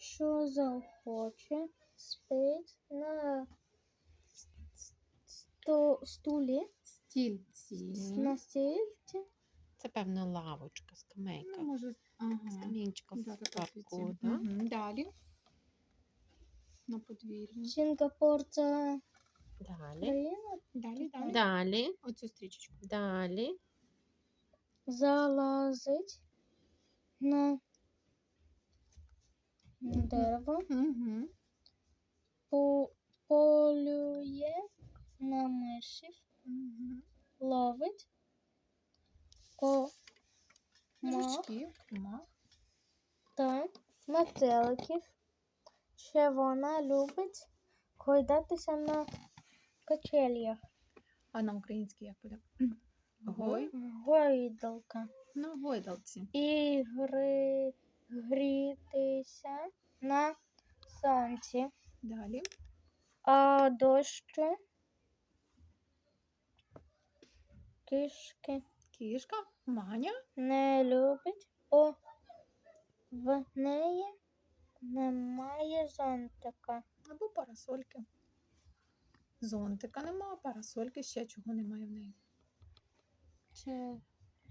що захоче, спить на сто, стулі, Стільці. на стільці, Це певна лавочка, скамейка. Ну, може, ага. Скам'янчика Да, в парку, да? Мгм, Далі. На подвір'ї. Сінгапур це Далі. Далі, далі. Далі. Оцю стрічечку. Далі. залазить на дерево, Угу. по, полює на мишів, Угу. ловить комах Жучків, комах. та метеликів. Ще вона любить гойдатися на качелях. А на українській як буде? Гой. Гойдалка. На гойдалці. І гри, грітися на сонці. Далі. А дощу кішки Кішка. Маня. не любить, бо в неї немає зонтика. Або парасольки. Зонтика нема, парасольки ще чого немає в неї.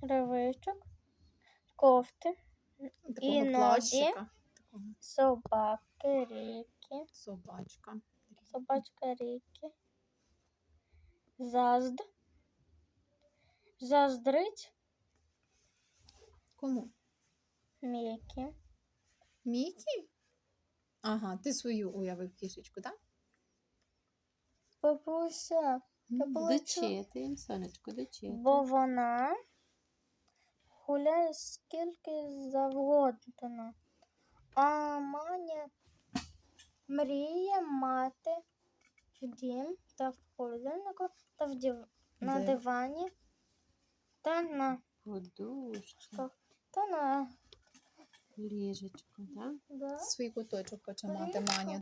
Ревичок, кофти, Такого Іноді. плащика. Собаки, ріки, собачка. собачка ріки, зазд, заздрить Кому? Мікі. Мікі? Ага, ти свою уявив кішечку, так? Бабуся, Дочити, сонечко, дочити. бо вона гуляє скільки завгодно. А Маня мріє мати в дім та в холодильнику та в див... на Де? дивані та на Подушка, та на ліжечку, так? да? Свій куточок хоче мати Маня.